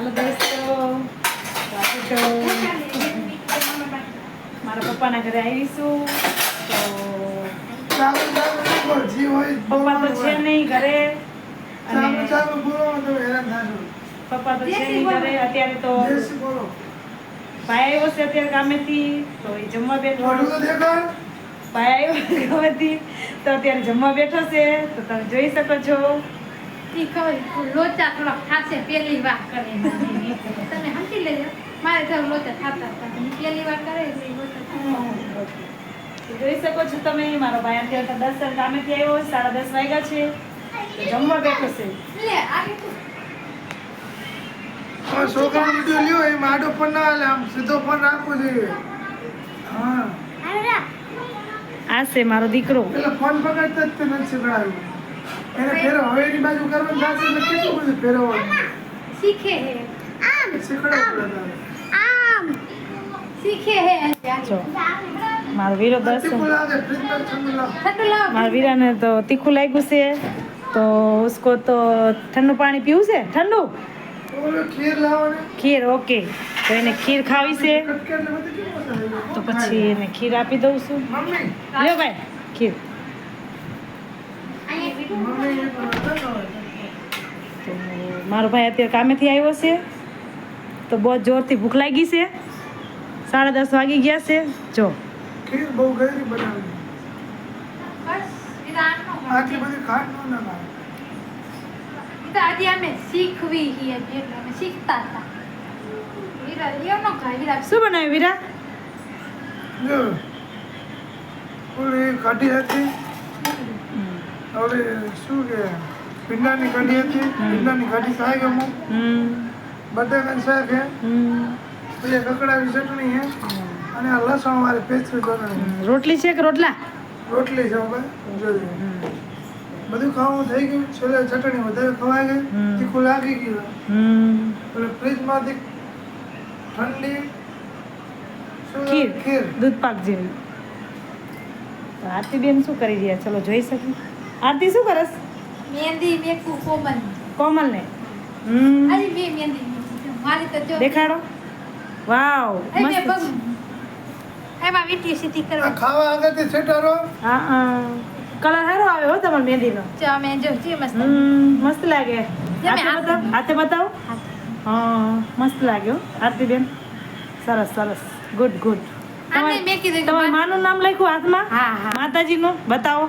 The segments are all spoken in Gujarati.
હાલો દોસ્તો આજે તો મારા પપ્પાના ઘરે આવીશું તો પપ્પા તો છે નહીં ઘરે. પપ્પા તો છે નહીં ઘરે. અત્યારે તો ભાઈ આવ્યો છે અત્યારે કામેથી તો એ જમવા બેઠો. ભાઈ આવ્યો કામેથી તો અત્યારે જમવા બેઠો છે. તો તમે જોઈ શકો છો. ઈ ખબર લોચા થોડા ખાશે પહેલી વાર કરે તમે સમજી લેજો. મારે તો લોચા થતા હતા પહેલી વાર કરે એટલે લોચા જોઈ શકો છો તમે મારો ભાઈ અત્યારે તો દસ વાગે કામેથી આવ્યો સાડા દસ વાગ્યા છે. જમવા બેઠો છે. છોકરાનો વીડિયો લ્યો એમાં માડો પણ ના હાલે આમ સીધો પણ રાખવો જોઈએ. હા. આ છે મારો દીકરો. એટલે ફોન પકડતા જ તે નથી શીખડાવ્યું એને ફેરો હવે એની બાજુ કરવાનું થશે એટલે કેટલું બધું ફેરવવાનું? શીખે હે. આમ પડે આમ શીખે હે જો. મારો વીરો દસ મારા વીરાને તો તીખું લાગ્યું છે. તો ઉસકો તો ઠંડુ પાણી પીવું છે? ઠંડુ? ખીર ઓકે. તો એને ખીર ખાવી છે? તો પછી એને ખીર આપી દઉં છું. મમ્મી. લ્યો ભાઈ ખીર અહીંયા મમ્મી એ પણ હતા ને હવે. તો મારો ભાઈ અત્યારે કામેથી આવ્યો છે. તો બહુ જોરથી ભૂખ લાગી છે. સાડા દસ વાગી ગયા છે. જો. શું બનાવ્યું વીરા કાઢી હતી. ઓલી શું કે પિંડાની કઢી હતી પિંડાની કઢી ખાઈ ગયો હું. બધા બટાકાનું શાક હે. હમ. પછી કકડાની ચટણી હે. અને આ લસણ વાળી પેસ્ટ્રી બનાવી. રોટલી છે કે રોટલા? રોટલી છે હવે જોઈએ બધું ખાવાનું થઈ ગયું. છેલ્લે ચટણી વધારે ખવાઈ ગઈ. તીખું લાગી ગયું. એટલે ફ્રીજમાંથી ઠંડી શું ખીર. ખીર. દૂધ પાક જેવી. તો આરતી બેન શું કરી રહ્યા ચલો જોઈ શકીએ. આરતી શું કરસ? મહેંદી મે કોમલ. કોમલ ને હમ. આજે મે મહેંદી મારી તો જો દેખાડો. વાવ મેં મસ્ત એમાં વીટી સીધી આ કરવા ખાવા આગળથી છેટારો. હા હા. કલર સારો આવે હો તમારો મહેંદીનો ચા અમે જો છે મસ્ત. હમ મસ્ત લાગે. તમે હાથે બતાવો હાથે બતાવો. હા. મસ્ત લાગ્યો આરતી બેન સરસ સરસ. ગુડ ગુડ મેં તમારું માનું નામ લખ્યું હાથમાં? હા હા. માતાજીનું? બતાવો.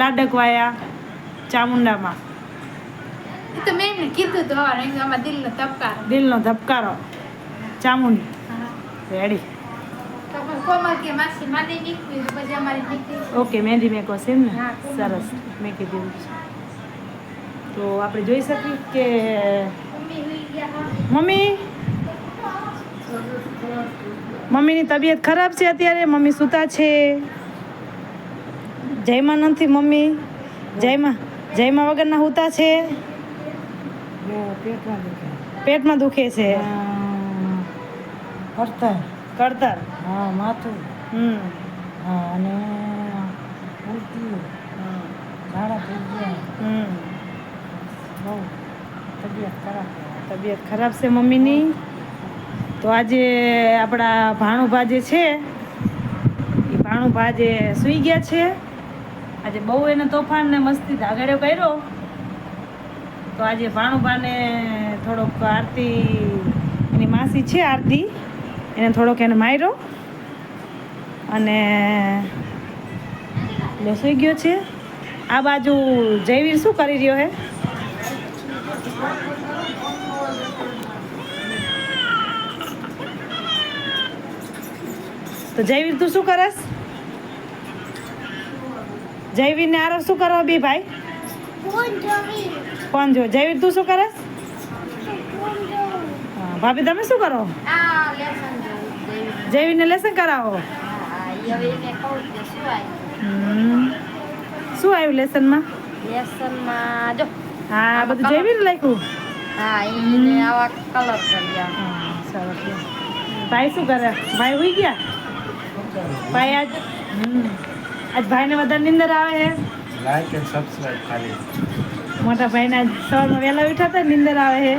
લાડકવાયા ચામુંડામાં. એ તો મેં એમને કીધું તો આમાં દિલનો તબકાર દિલનો ધબકારો. ચામુંડી. રેડી ઓકે મહેંદી મેકો છે એમ ને? સરસ. મેં કીધું તો આપણે જોઈ શકીએ કે. મમ્મી? મમ્મીની તબિયત ખરાબ છે અત્યારે? મમ્મી સૂતા છે? જયમાં નથી મમ્મી. જયમાં જયમાં વગરના હુતા છે. પેટમાં દુખે. છે. કરતર. કરતર. હા માથું. હમ. હા અને ઉલટી ઝાડા થઈ ગયા. હમ. બહુ તબિયત ખરાબ તબિયત ખરાબ છે મમ્મીની. તો આજે આપણા ભાણુભા જે છે એ ભાણુભા જે સૂઈ ગયા છે. આજે બહુ એને તોફાન ને મસ્તી ધાગાડ્યો કર્યો. તો આજે ભાણુભાને થોડોક આરતી, એની માસી છે આરતી, એને થોડોક એને માર્યો. અને સૂઈ ગયો છે. આ બાજુ જયવીર શું કરી રહ્યો હે? તો જયવીર, તું શું કરસ? જયવીર ને આરવ શું કરો બી ભાઈ? કોણ જો. જયવીર તું શું કરે? હા, ભાભી તમે શું કરો? આ લેસન કરાવો. શું આવ્યું લેસનમાં? લેસનમાં જો. હા બધું જયવીર લખ્યું? હા એને આવા કલર કર્યા. સરસ. ભાઈ શું કરે? ભાઈ ઉઈ ગયા? ભાઈ આજ હમ. આજ ભાઈને બધા નિંદર આવે છે લાઈક એન્ડ સબસ્ક્રાઇબ ખાલી. મોટા ભાઈને આજ સવારમાં વહેલા ઉઠ્યા હતા નિંદર આવે છે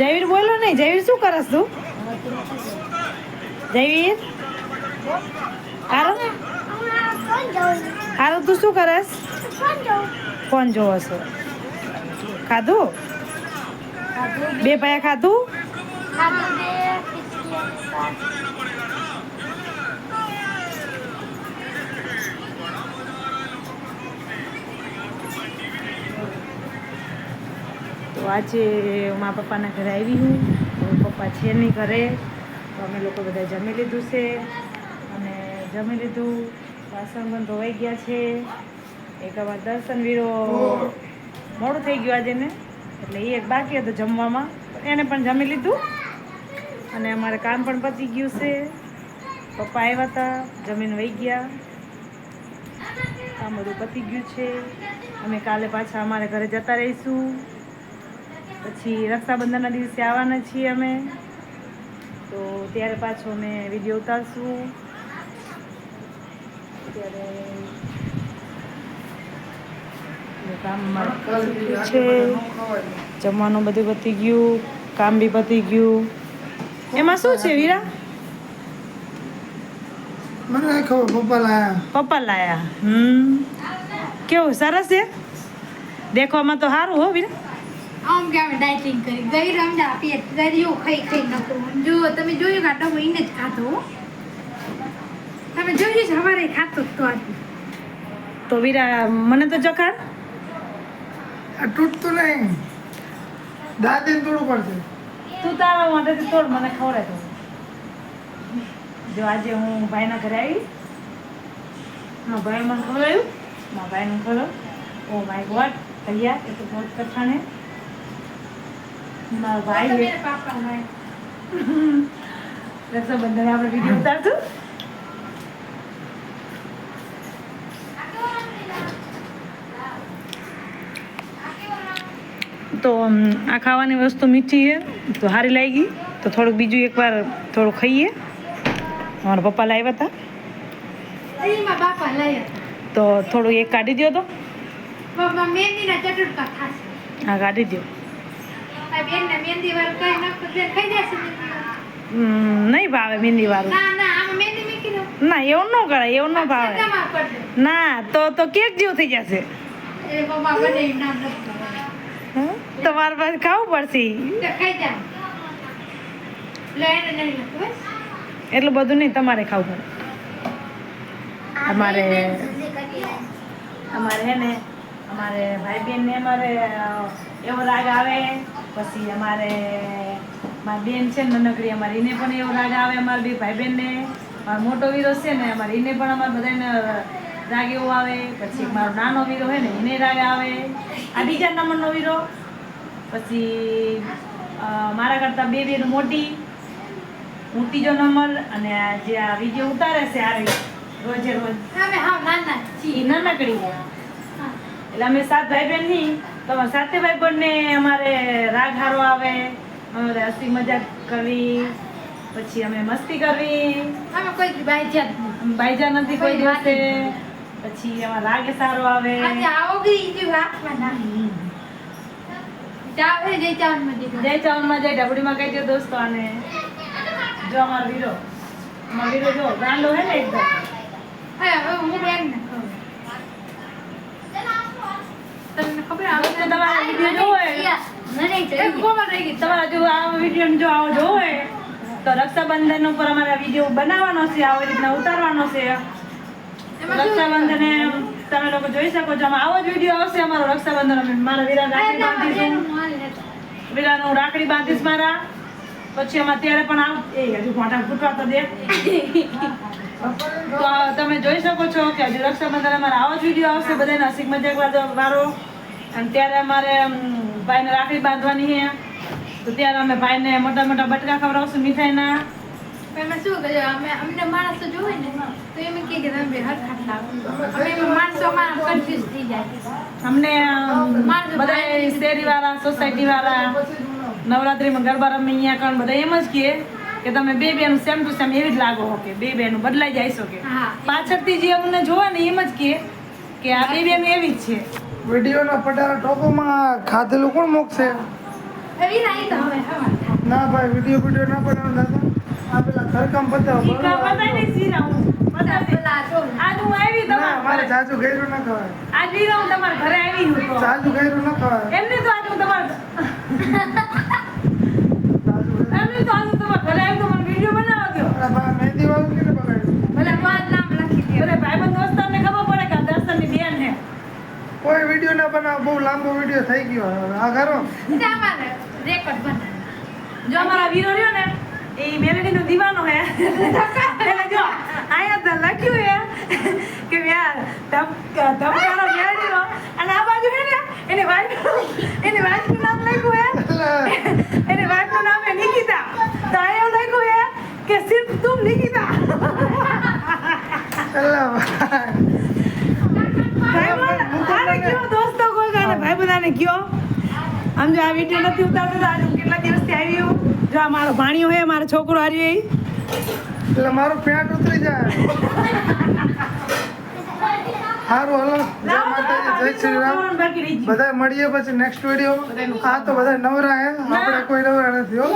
જયવીર બોલો નહીં જયવીર શું કરસ તું? જયવીર? હારું? તું શું કરસ? કોણ જોવો છો. ખાધું? બે ભાઈ ખાધું? તો આજે મા પપ્પાના ઘરે આવી હું. પપ્પા છે નહીં ઘરે. તો અમે લોકો બધા જમી લીધું છે. અને જમી લીધું. વાસણ પણ ધોવાઈ ગયા છે. એક અમારા દર્શન વીરો મોડું થઈ ગયું આજે ને. એટલે એ એક બાકી હતું જમવામાં. એને પણ જમી લીધું. અને અમારે કામ પણ પતી ગયું છે. પપ્પા આવ્યા હતા જમીન વહી ગયા. કામ બધું પતી ગયું છે. અમે કાલે પાછા અમારે ઘરે જતા રહીશું. પછી રક્ષાબંધનના દિવસે આવવાના છીએ અમે. તો ત્યારે પાછો અમે વીડિયો ઉતારશું. ત્યારે કામ અમારે છે. જમવાનું બધું પતી ગયું કામ બી પતી ગયું. એમાં શું છે વીરા? મને ખબર પપ્પા લાયા. પપ્પા લાયા. હમ. કેવું સરસ છે? દેખવામાં તો સારું હો વીરા. આમ કે અમે ડાયટિંગ કરી ગઈ રમજા પેટ દરિયો ખાઈ ખાઈ નતું. જો તમે જોયું કે આ ડબ્બો એને જ ખાતો હો. તમે જોયું છે સવારે ખાતો જ તો આજે. તો વીરા મને તો જખાડ. આ તૂટતું નહીં. દાદીને તોડવું પડશે તું તારા માટે તોડ મને ખવડાય તો. જો આજે હું ભાઈના ઘરે આવી મારા ભાઈ મને ખવડાયું મારા ભાઈને ખવડાવ ઓ માય ગોડ તૈયાર એ તો બહુ કઠણ હે. મારા ભાઈ. રક્ષાબંધન આપણે વીડિયો ઉતારશું. તો આ ખાવાની વસ્તુ મીઠી છે તો સારી લાગી. તો થોડુંક બીજું એકવાર થોડું ખાઈએ. અમારા પપ્પા લાવ્યા હતા. તો થોડું એક કાઢી દો તો. હા કાઢી દો નહીં ભાવે મહેંદી વાળું. ના એવું ન કરાય એવું ન ભાવે. કરી ના તો તો કેક જેવું થઈ જશે. તમારે પાસે ખાવું પડશે. તો એટલું બધું નહીં તમારે ખાવું પડે. અમારે અમારે હે ને અમારે ભાઈ બહેનને અમારે એવો રાગ આવે. પછી અમારે મારી બેન છે ને નાનકડી અમારે એને પણ એવો રાગ આવે અમારા બે ભાઈ બહેનને મારો મોટો વીરો છે ને અમારે એને પણ અમારે બધાને રાગ એવો આવે. પછી મારો નાનો વીરો છે ને એને રાગ આવે. આ બીજા નંબરનો વીરો. પછી મારા કરતાં બે બેન મોટી. હું ત્રીજો નંબર અને જે આ વીડિયો ઉતારે છે આવી રોજે રોજ. નાનકડી એટલે અમે સાત ભાઈ બહેનની તો સાતે ભાઈ બહેનને અમારે રાગ હારો આવે અમારે હસી મજાક કરવી પછી અમે મસ્તી કરવી. અમે કોઈ દી બાઈ જ્યાં જ નહીં. અમે બાઈજા નથી કોઈ દિવસે. પછી એમાં રાગ સારો આવે. આજે આવો ગઈ ઈ. ચાવ હે જય ચાવનમાં દીધો. જય ચાવનમાં જય ઢબડીમાં કહી દો દોસ્તો અને જો અમારો વીરો. અમારો વીરો જો ગાંડો હે ને એકદમ. હે, હું બેનને કહું. તમને ખબર આવે દોસ્તો તમારે વીડિયો જોવો હોય તમારા જો આ વીડિયો જો આવો જોવો હોય તો રક્ષાબંધન ઉપર અમારા વીડિયો બનાવવાનો છે આવી રીતના ઉતારવાનો છે. રક્ષાબંધને તમે લોકો જોઈ શકો છો. આવો જ વીડિયો આવશે. અમારો રક્ષાબંધન અમે મારા વીરા રાખડી બાંધીશું. વીરાનું રાખડી બાંધીશ મારા. પછી અમે ત્યારે પણ આવ એ હજુ ફોટા ફૂટવા તો દે તો તમે જોઈ શકો છો કે હજુ રક્ષાબંધન અમારે આવો જ વીડિયો આવશે. બધાને હસીક મજાક વાળો અને ત્યારે અમારે ભાઈને રાખડી બાંધવાની છે. તો ત્યારે અમે ભાઈને મોટા મોટા બટકા ખવડાવશું મીઠાઈના. એમાં શું કર્યું અમે અમને માણસો જોવે ને તો એમ કહે કે તમે અમે માણસો અમારા કન્ફ્યુઝ થઈ જાય. અમને બધા શેરી વાળા સોસાયટી વાળા નવરાત્રીમાં ગરબા રમે અહીંયા કણ બધા એમ જ કહે કે તમે બે બેનું સેમ ટુ સેમ એવી જ લાગો હો કે બે બેનું બદલાઈ જાય છો કે. પાછળથી જે અમને જોવે ને એમ જ કહે કે આ બે બેન એવી જ છે. વિડીયોના પટારા ટોપોમાં ખાધેલું કોણ મૂકશે. ના ભાઈ વીડિયો વીડિયો ના પડાવ દાદા આ પેલા ઘરકામ બતાવો બતાવી જીરા હું બતાવી દઈશ. આજ હું આવી તમારા મારે ઘરે. જાજુ ગયરું ના ખવાય. આજ જીરા હું તમારા ઘરે આવી હું તો. જાજુ ગયરું ના ખવાય. એમ નહીં તો આજ હું તમારા જાજુ ગયરું. એમ નહીં તો આજ તમારા ઘરે આવી તો મને વીડિયો બનાવવા દો આ બા મહેંદી વાળું કેને બગાડ્યું ભલે મારું નામ લખી દે બધા ભાઈબંધ દોસ્તારને ખબર પડે કે આ દર્શનની બેન ને કોઈ વીડિયો ના બનાવ બહુ લાંબો વીડિયો થઈ ગયો આ કરો તમારે રેકોર્ડ બનાવ. જો અમારા વીરો રહ્યો ને એ મેલેડીનો દીવાનો હે. એટલે જો અહીંયા તો લખ્યું હે કે યાર ધમ ધમકારો મેલેડીનો અને આ બાજુ હે ને એની વાઈફ એની વાઈફનું નામ લખ્યું હે. એની વાઈફનું નામ હે નિકિતા. તો અહીંયા એવું લખ્યું હે કે સિર્ફ તું નિકિતા. ભાઈ દોસ્તો કોઈ ગાને ભાઈ બધાને કયો? આમ જો આ વીડિયો નથી ઉતારતો તો આજે કેટલા દિવસથી આવી હું જો આ મારો ભાણિયો હે મારો છોકરો હાર્યો એ એટલે મારું પેન્ટ ઉતરી જાય. સારું હલો. જય માતાજી જય શ્રી રામ. બધા મળીએ પછી નેક્સ્ટ વીડિયો આ તો બધા નવરા હે. આપણે કોઈ નવરા નથી હો.